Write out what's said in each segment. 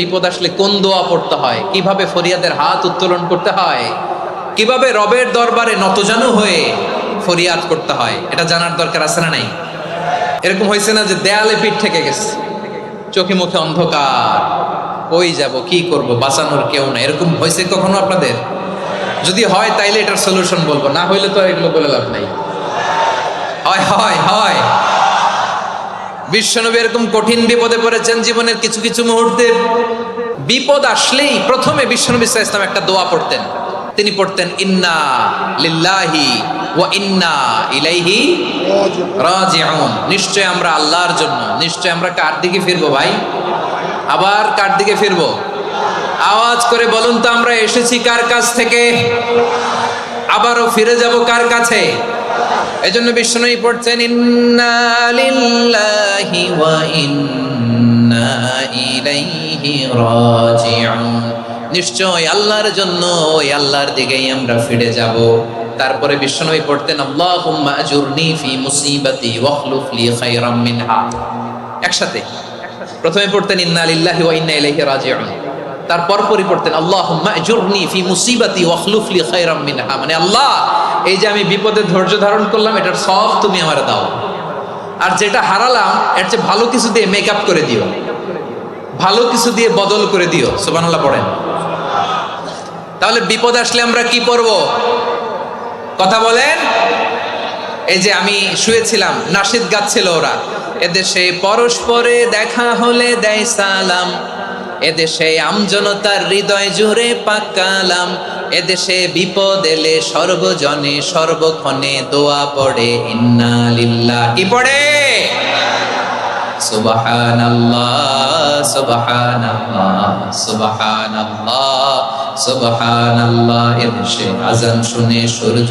বিপদ আসলে কোন দোয়া পড়তে হয়? কীভাবে ফরিয়াদের হাত উত্তোলন করতে হয়? কীভাবে রবের দরবারে নতজানু হয়ে ফরিয়াদ করতে হয়? এটা জানার দরকার আছে না নাই? এরকম হয়েছে না যে দেয়ালে পিঠ থেকে গেছে। চোখে মুখে অন্ধকার। ওই যাব, কি করব? বাঁচানোর কেউ না এরকম হয়েছে কখনো আপনাদের? যদি হয় তাইলে এটার সলিউশন বলব। না হইলে তো এগুলো বলে লাভ নাই। হয় হয় হয়। বিশ্বনবী এরকম কঠিন বিপদে পড়েছেন জীবনের কিছু কিছু মুহূর্তে। বিপদ আসলেই প্রথমে বিশ্বনবী ইসলাম একটা দোয়া পড়তেন। তিনি পড়তেন, ইন্না লিল্লাহি ওয়া ইন্না ইলাইহি রাজিউন। নিশ্চয় আমরা আল্লাহর জন্য, নিশ্চয় আমরা কার দিকে ফিরবো ভাই? আবার কার দিকে ফিরবো? আওয়াজ করে বলুন তো, আমরা এসেছি কার কাছ থেকে? আবারও ফিরে যাব কার কাছে? এজন্য বিষ্ণুই পড়ছেন, ইন্না লিল্লাহি ওয়া ইন্না ইলাইহি রাজিউন। নিশ্চয় আল্লাহর জন্য ওই আল্লাহর দিকেই আমরা ফিরে যাব। তারপরে বিষ্ণুই পড়তেন, আল্লাহুম্মা আজুরনি ফি মুসিবাতি ওয়াখলুফ লি খায়রাম মিনহা। একসাথে। প্রথমে পড়তেন, ইন্না লিল্লাহি ওয়া ইন্না ইলাইহি রাজিউন। তারপর পরই পড়তেন, আল্লাহুম্মা আজুরনি ফি মুসিবাতি ওয়াখলুফ লি মিনহা। মানে আল্লাহ, এই যে আমি বিপদে ধৈর্য ধারণ করলাম, এটার সব তুমি আমার দাও। আর যেটা হারালাম, এর চেয়ে ভালো কিছু দিয়ে মেকআপ করে দিও। ভালো কিছু দিয়ে বদল করে দিও। সুবহানাল্লাহ পড়েন। তাহলে বিপদ আসলে আমরা কি পড়ব? কথা বলেন? এই যে আমি শুয়েছিলাম, নাসিদ গাচ্ছিল ওরা। এদেশে পরস্পরে দেখা হলে দেয় সালাম। এদেশে আমজনতার হৃদয় জুড়ে পাকালাম এদেশে বিপদ এলে সর্বজনে সর্বক্ষণে দোয়া পড়ে, ইন্না লিল্লাহ। কি পড়ে? সুবহানাল্লাহ সুবহানাল্লাহ আজান শুনে সূর্য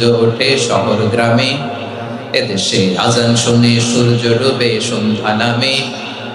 এদেশে আজান শুনে সূর্য ডুবে সন্ধ্যা নামে।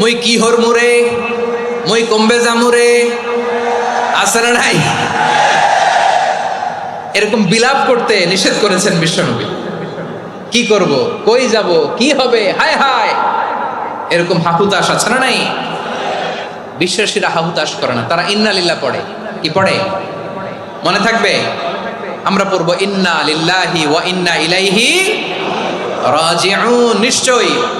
মুই কি হর মুরে? মুই কমবে জামুরে আছে না নাই। এরকম বিলাপ করতে নিষেধ করেছেন বিশ্বনবী। কি করব? কই যাব? কি হবে? হায় হায়! এরকম হাহুতাশ আছে না নাই? বিশ্বাসীরা হাহুতাশ করে না। তারা ইন্না লিল্লাহ পড়ে। কি পড়ে? মনে থাকবে? আমরা পড়ব, ইন্না লিল্লাহি ওয়া ইন্না ইলাইহি রাজিউন। নিশ্চয়ই।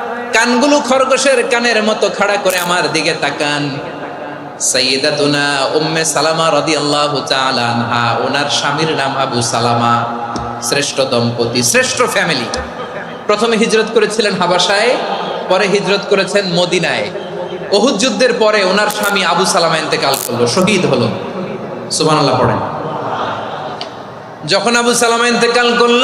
কানগুলো খরগোশের কানের মতো খাড়া করে আমার দিকে তাকান। উম্মে সালামা ওনার স্বামীর নাম আবু সালামা। শ্রেষ্ঠ দম্পতি, শ্রেষ্ঠ ফ্যামিলি। প্রথমে হিজরত করেছিলেন হাবাসায় পরে হিজরত করেছেন মদিনায়। যুদ্ধের পরে ওনার স্বামী আবু সালামা ইন্তেকাল করল, শহীদ হলো। সুবহানাল্লাহ পড়েন। যখন আবু সালামা ইন্তেকাল করল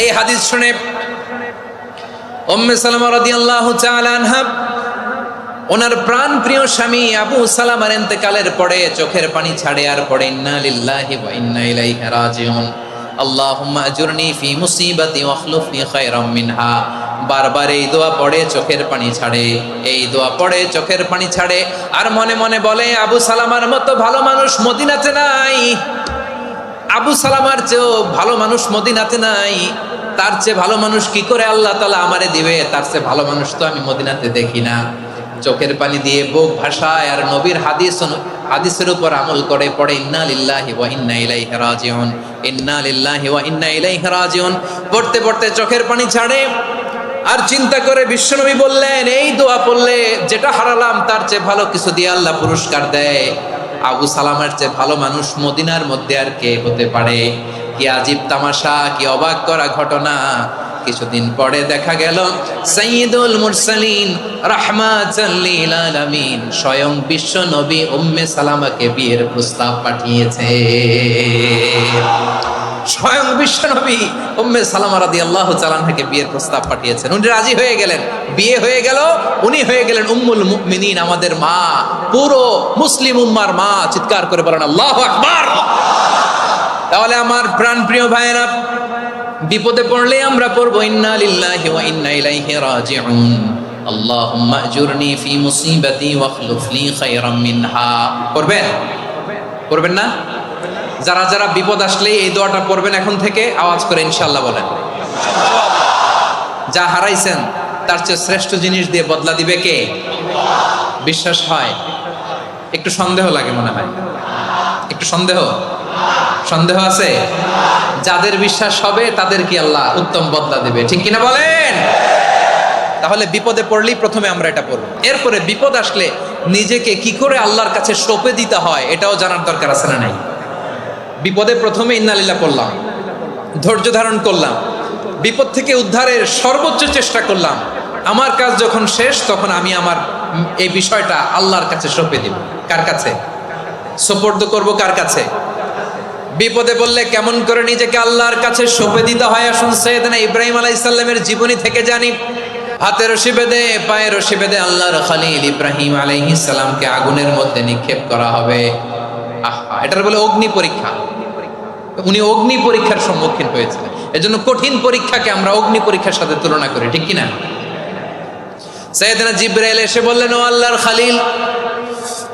এই হাদিস শুনে আনহা, ওনার প্রাণ প্রিয় স্বামী আবু সালামার ইন্তেকালের পরে চোখের পানি ছাড়ে আর পড়ে ফি মিনহা। বারবার এই দোয়া পড়ে, চোখের পানি ছাড়ে, এই দোয়া পড়ে, চোখের পানি ছাড়ে, আর মনে মনে বলে, আবু সালামার মতো ভালো মানুষ মদিনাতে নাই। আবু সালামার চেয়েও ভালো মানুষ মদিনাতে নাই। তার চেয়ে ভালো মানুষ কি করে আল্লাহ তালা আমারে দিবে? তার চেয়ে ভালো মানুষ তো আমি মদিনাতে দেখি না। চোখের পানি দিয়ে বুক ভাষায় আর নবীর হাদিস হাদিসের উপর আমল করে পড়ে, ইন্না লিল্লাহি ওয়া ইন্না ইলাইহি ইন্না লিল্লাহি ওয়া ইন্না ইলাইহি পড়তে পড়তে চোখের পানি ছাড়ে আর চিন্তা করে বিশ্বনবী বললেন, এই দোয়া পড়লে যেটা হারালাম, তার চেয়ে ভালো কিছু দিয়ে আল্লাহ পুরস্কার দেয়। আবু সালামের চেয়ে ভালো মানুষ মদিনার মধ্যে আর কে হতে পারে? কি আজীব তামাশা, কি অবাক করা ঘটনা? কিছুদিন পরে দেখা গেল সঈদুল মুরসালিন রাহমাতাল লিল আলামিন স্বয়ং বিশ্ব নবী উম্মে সালামাকে বিয়ের প্রস্তাব পাঠিয়েছে। স্বয়ং বিশ্ব নবী উম্মে সালামা রাদিয়াল্লাহু তাআলা থেকে বিয়ের প্রস্তাব পাঠিয়েছেন। উনি রাজি হয়ে গেলেন। বিয়ে হয়ে গেল, উনি হয়ে গেলেন উম্মুল মুমিনিন, আমাদের মা, পুরো মুসলিম উম্মার মা, চিৎকার করে বলেন, আল্লাহু আকবার! তাহলে আমার প্রাণ প্রিয় ভাইয়েরা, বিপদে পড়লে আমরা পড়ব, ইন্না লিল্লাহি ওয়া ইন্না ইলাইহি রাজিউন। আল্লাহুম্মা আজুরনি ফি মুসিবাতি ওয়াখলুফ লি খায়রাম মিনহা। করবেন করবেন না? যারা যারা বিপদ আসলে এই দোয়াটা পড়বেন, এখন থেকে আওয়াজ করে ইনশাল্লাহ বলেন। যা হারাইছেন, তার চেয়ে শ্রেষ্ঠ জিনিস দিয়ে বদলা দিবে কে? বিশ্বাস হয়। একটু সন্দেহ লাগে মনে হয়। একটু সন্দেহ? সন্দেহ আছে? যাদের বিশ্বাস হবে, তাদের কি আল্লাহ উত্তম বদলা দেবে? ঠিক কিনা বলেন? তাহলে বিপদে পড়লেই প্রথমে আমরা এটা পড়ব। এরপরে বিপদ আসলে নিজেকে কি করে আল্লাহর কাছে সঁপে দিতে হয়, এটাও জানার দরকার আছে না নাই? বিপদে প্রথমে ইন্নালিল্লাহ করলাম ধৈর্য ধারণ করলাম, বিপদ থেকে উদ্ধারের সর্বোচ্চ চেষ্টা করলাম। আমার কাজ যখন শেষ, তখন আমি আমার এই বিষয়টা আল্লাহর কাছে সঁপে দিব। কার কাছে? সোপর্দ করব কার কাছে? বিপদে বললে কেমন করে নিজেকে আল্লাহর কাছে সঁপে দিতে হয়? আসুন সৈয়দনা ইব্রাহিম আলাইসাল্লামের জীবনী থেকে জানি। হাতে রশি বেঁধে পায়ে রশি বেঁধে আল্লাহর খালিল ইব্রাহিম আলাইহিস সালামকে আগুনের মধ্যে নিক্ষেপ করা হবে। আহা, এটার বলে অগ্নি পরীক্ষা। উনি অগ্নি পরীক্ষার সম্মুখীন হয়েছিলেন। এজন্য কঠিন পরীক্ষাকে আমরা অগ্নি পরীক্ষার সাথে তুলনা করি, ঠিক কিনা? সৈয়দনা জিব্রাইল এসে বললেন, ও আল্লাহর খালিল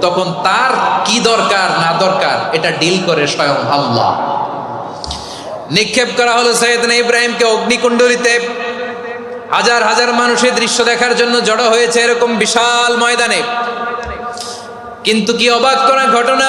তখন তার কি দরকার, না দরকার, এটা ডিল করে স্বয়ং আল্লাহ। নিক্ষেপ করা হলো সৈয়দনা ইব্রাহিমকে অগ্নিকুণ্ডলিতে। হাজার হাজার মানুষের দৃশ্য দেখার জন্য জড়ো হয়েছে এরকম বিশাল ময়দানে। কিন্তু কি অবাক করা ঘটনা?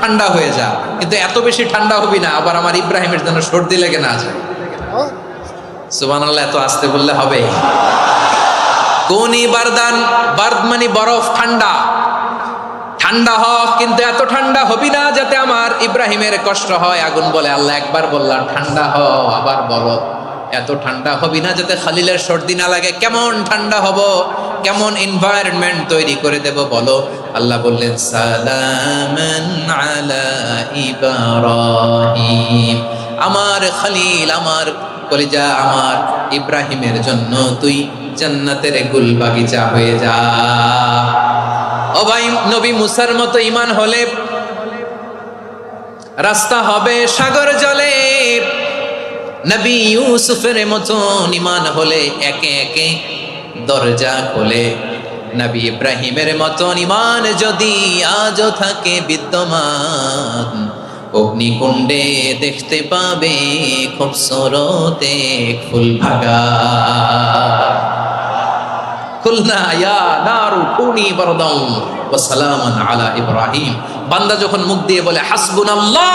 ঠান্ডা হয়ে যা। কিন্তু এত বেশি ঠান্ডা হবি না, আবার আমার ইব্রাহিমের জন্য সর্দি লেগে না যায়। সুবান এত আসতে বললে হবে। কোনি বারদান বার্দ মানে বরফ, ঠান্ডা। ঠান্ডা হ কিন্তু এত ঠান্ডা হবি না যাতে আমার ইব্রাহিমের কষ্ট হয়। আগুন বলে আল্লাহ একবার বললাম, ঠান্ডা হ আবার বলো। এত ঠান্ডা হবি না যাতে খালিলের সর্দি না লাগে? কেমন ঠান্ডা হব? কেমন এনভায়রনমেন্ট তৈরি করে দেব বলো? আল্লাহ বললেন, সালামান আলা ইব্রাহিম। আমার খালিল, আমার কলিজা, আমার ইব্রাহিমের জন্য তুই জান্নাতের গুল বাগিচা হয়ে যা। ও ভাই, নবী মুসার মতো ইমান হলে রাস্তা হবে সাগর জলে। নবী ইউসুফের মতন ইমান হলে একে একে দরজা খোলে। নবী ইব্রাহিমের মতন ইমান যদি আজও থাকে বিদ্যমান, অগ্নিকুণ্ডে দেখতে পাবে খুব সরতে ফুল ভাগা ওয়া সালামান আলা ইব্রাহিম। বান্দা যখন মুখ দিয়ে বলে, হাসবুনাল্লাহ!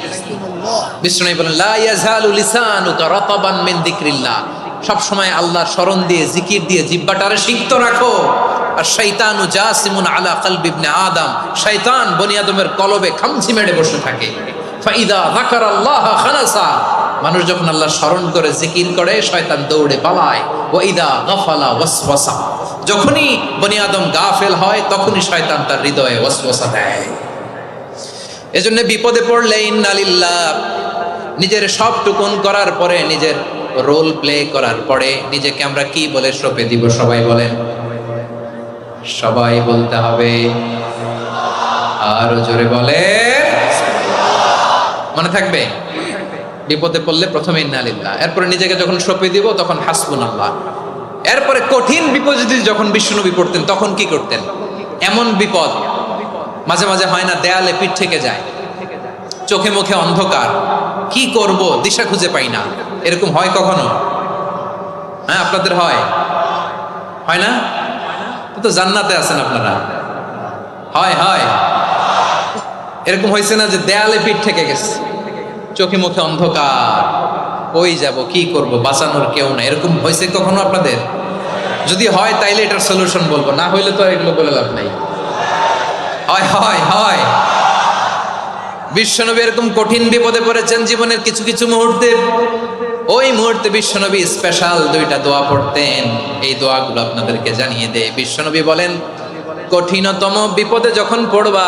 বিষ্ণু বলেন সব সময় স্মরণ দিয়ে, জিকির দিয়ে জিহ্বাটারে সিক্ত রাখো। আর শয়তানু জাসিমুন আলা আদম। বনি আদমের কলবে বসে থাকে। মানুষ যখন আল্লাহ স্মরণ করে, জিকির করে, শয়তান দৌড়ে পালায়। ওয়াইদা যখনই বনি আদম গাফেল হয়, তখনই শয়তান তার হৃদয়ে দেয়। এজন্য বিপদে পড়লে ইন্নালিল্লাহ, নিজের সব টুকুন করার পরে নিজের রোল প্লে করার পরে নিজেকে আমরা কি বলে সঁপে দিব সবাই বলেন? সবাই বলতে হবে। আরও জোরে বলে মনে থাকবে? বিপদে পড়লে প্রথমে ইন্নালিল্লাহ, এরপরে নিজেকে যখন সঁপে দিব তখন হাসবুন আল্লাহ এরপরে কঠিন বিপদ যদি যখন বিষ্ণুনবী পড়তেন তখন কি করতেন? এমন বিপদ মাঝে মাঝে হয় না, দেয়ালে পিঠ থেকে যায়। চোখে মুখে অন্ধকার। কি করব? দিশা খুঁজে পাই না। এরকম হয় কখনো? হ্যাঁ আপনাদের হয়। হয় না? তো জান্নাতে আছেন আপনারা। হয় হয়। এরকম হয়েছে না যে দেয়ালে পিঠ থেকে গেছে। চোখে মুখে অন্ধকার। কই যাব? কি করব? বাঁচানোর কেউ না এরকম হয়েছে কখনো আপনাদের? যদি হয় তাইলে এটার সলিউশন বলব। না হইলে তো এগুলো বলে লাভ নাই। হয় হয় হয়। বিশ্বনবী এরকম কঠিন বিপদে পড়েছেন জীবনের কিছু কিছু মুহূর্তে। ওই মুহূর্তে বিশ্বনবী স্পেশাল দুইটা দোয়া পড়তেন। এই দোয়াগুলো আপনাদেরকে জানিয়ে দেয় বিশ্বনবী বলেন, কঠিনতম বিপদে যখন পড়বা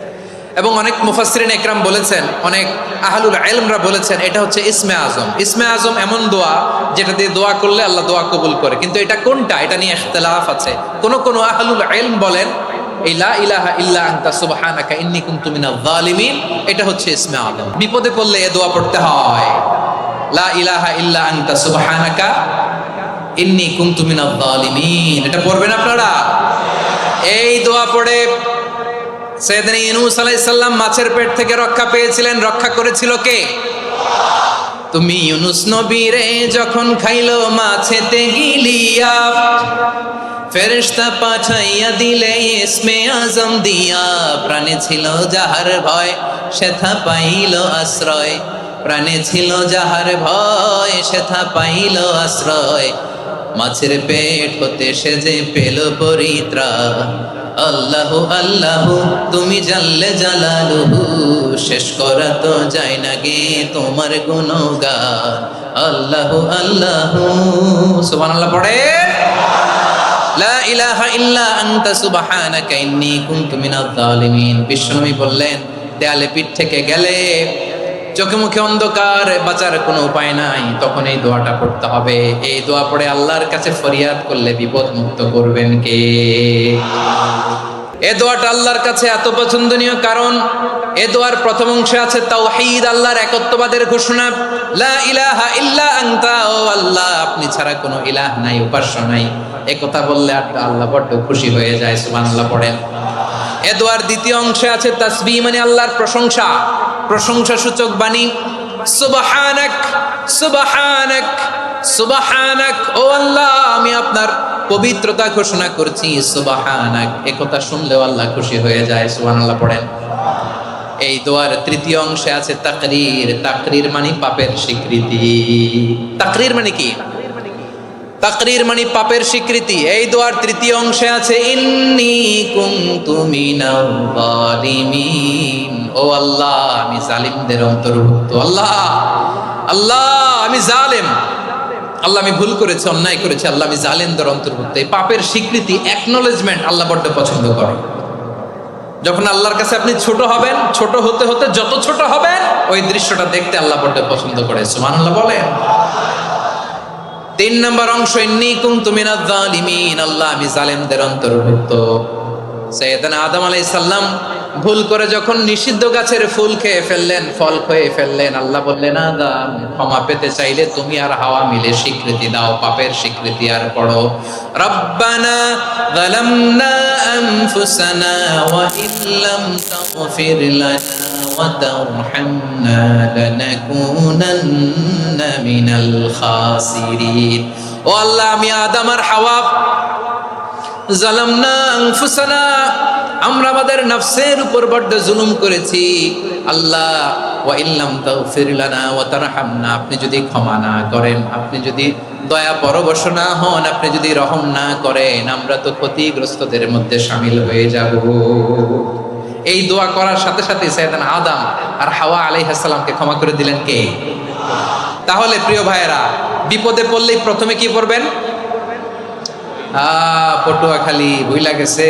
এবং অনেক মুফাসসিরিন একরাম বলেছেন, অনেক আহলুল ইলমরা বলেছেন, এটা হচ্ছে ইসমে আজম। ইসমে আজম এমন দোয়া যেটা দিয়ে দোয়া করলে আল্লাহ দোয়া কবুল করে। কিন্তু এটা কোনটা? এটা নিয়ে ইখতিলাফ আছে। কোন কোন আহলুল ইলম বলেন, এই লা ইলাহা এটা হচ্ছে আজম। বিপদে পড়লে এ দোয়া পড়তে হয়। লা ইলাহা এটা পড়বেন আপনারা? এই দোয়া পড়ে সৈয়দনা ইউনূস আলাইহিস সালাম মাছের পেট থেকে রক্ষা পেয়েছিলেন। রক্ষা করেছিল কে? তুমি ইউনুস নবীরে যখন খাইলো মাছেতে গিলিয়া ফেরেশতা পাঠাইয়া দিলে ইসমে আজম দিয়া। প্রাণে ছিল যাহার ভয়, সেথা পাইল আশ্রয়। প্রাণে ছিল যাহার ভয়, সেথা পাইল আশ্রয়। মাছের পেট হতে সে যে পেল পরিত্রা আল্লাহ আল্লাহ, তুমি জানলে জালালুহু, শেষ করা তো যায় না গে তোমার গুণগান। আল্লাহ আল্লাহ। সুবহানাল্লাহ পড়ে। লা ইলাহা ইল্লা আনতা সুবহানাকা ইন্নী কুনতু মিনাজ জালিমিন বিশ্বনবী বললেন, দেয়ালে পিঠ থেকে গেলে চোখে মুখে অন্ধকার, বাঁচার কোনো উপায় নাই, তখন এই দোয়াটা পড়তে হবে। এই দোয়া পড়ে আল্লাহর কাছে ফরিয়াদ করলে বিপদ মুক্ত করবেন কে? এ দোয়াটা আল্লাহর কাছে এত পছন্দনীয় কারণ, এ দোয়ার প্রথম অংশে আছে তাওহীদ, আল্লাহর একত্ববাদের ঘোষণা। লা ইলাহা ইল্লা আনতা, ও আল্লাহ, আপনি ছাড়া কোনো ইলাহ নাই, উপাস্য নাই। এ কথা বললে আল্লাহ বড্ড খুশি হয়ে যায়, সুবহানাল্লাহ পড়েন। এ দোয়ার দ্বিতীয় অংশে আছে তাসবিহ মানে আল্লাহর প্রশংসা। প্রশংসা সূচক বাণী। সুবহানাক সুবহানাক সুবহানাক। ও আল্লাহ, আমি আপনার পবিত্রতা ঘোষণা করছি। সুবহানাক, এ কথা শুনলেও আল্লাহ খুশি হয়ে যায় সুবাহ সুবহানাল্লাহ পড়েন। এই দোয়ার তৃতীয় অংশে আছে তাকরির। তাকরির মানে পাপের স্বীকৃতি। তাকরির মানে কি? তাকরির মানে পাপের স্বীকৃতি। এই দোয়ার তৃতীয় অংশে আছে, ইন্নি জালিমিন ও আল্লাহ, আমি জালিমদের অন্তর্ভুক্ত। আল্লাহ আল্লাহ, আমি জালেম। আল্লাহ, আমি ভুল করেছি, অন্যায় করেছি। আল্লাহ, আমি জালেমদের অন্তর্ভুক্ত। এই পাপের স্বীকৃতি অ্যাকনোলেজমেন্ট আল্লাহ বড্ড পছন্দ করে। যখন আল্লাহর কাছে আপনি ছোট হবেন, ছোট হতে হতে যত ছোট হবেন, ওই দৃশ্যটা দেখতে আল্লাহ বড্ড পছন্দ করে। সুবহানাল্লাহ বলেন। তিন নম্বর অংশ, ইন্নি কুনতু মিনাজ জালিমিন আল্লাহ আমি জালেমদের অন্তর্ভুক্ত। সৈয়দনা আদম আলাইহিস সালাম ভুল করে যখন নিষিদ্ধ গাছের ফুল খেয়ে ফেললেন, ফল খেয়ে ফেললেন, আল্লাহ বললেন আদম ক্ষমা পেতে চাইলে তুমি আর হাওয়া মিলে স্বীকৃতি দাও, পাপের স্বীকৃতি আর পড়ো রব্বানা যালামনা আনফুসানা ওয়া ইল্লাম তাগফির লানা ওয়া তারহামনা লানাকুনান্না মিনাল খাসিরিন। ও আল্লাহ, আমি আদম আর হাওয়া জালামনা আনফুসানা আমরা আমাদের নফসের উপর বড্ড জুলুম করেছি। আল্লাহ ওয়া ইল্লাম তাগফির লানা ওয়া তারহামনা, আপনি যদি ক্ষমা না করেন, আপনি যদি দয়া পরবশ না হন, আপনি যদি রহম না করেন, আমরা তো ক্ষতিগ্রস্তদের মধ্যে সামিল হয়ে যাব। এই দোয়া করার সাথে সাথে সৈয়দান আদম আর হাওয়া আলাইহিস সালামকে ক্ষমা করে দিলেন কে? তাহলে প্রিয় ভাইয়েরা, বিপদে পড়লেই প্রথমে কি পড়বেন? পটুয়াখালী, ভুইলা গেছে।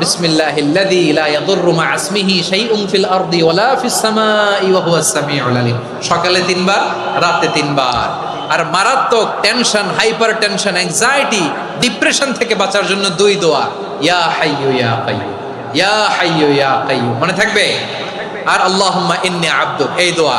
বিসমিল্লাহিল্লাযী লা ইয়াদুররু মা ইসমিহি শাইউন ফিল আরদি ওয়ালা ফিস সামাই ওয়া হুয়াস সামিউল আলিম। সকালে তিনবার, রাতে তিনবার। আর মারাত্মক tension hypertension anxiety depression থেকে বাঁচার জন্য দুই দোয়া। ইয়া হাইয়ু ইয়া কাইয়্যুম। ইয়া হাইয়ু ইয়া কাইয়্যুম। মনে থাকবে? আর আল্লাহুম্মা ইন্নী আবদুক। এই দোয়া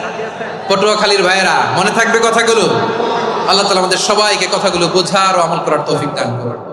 পটুয়াখালীর ভাইয়েরা, মনে থাকবে কথাগুলো? আল্লাহ তালা আমাদের সবাইকে কথাগুলো বোঝার ও আমল করার তৌফিক দান করুন।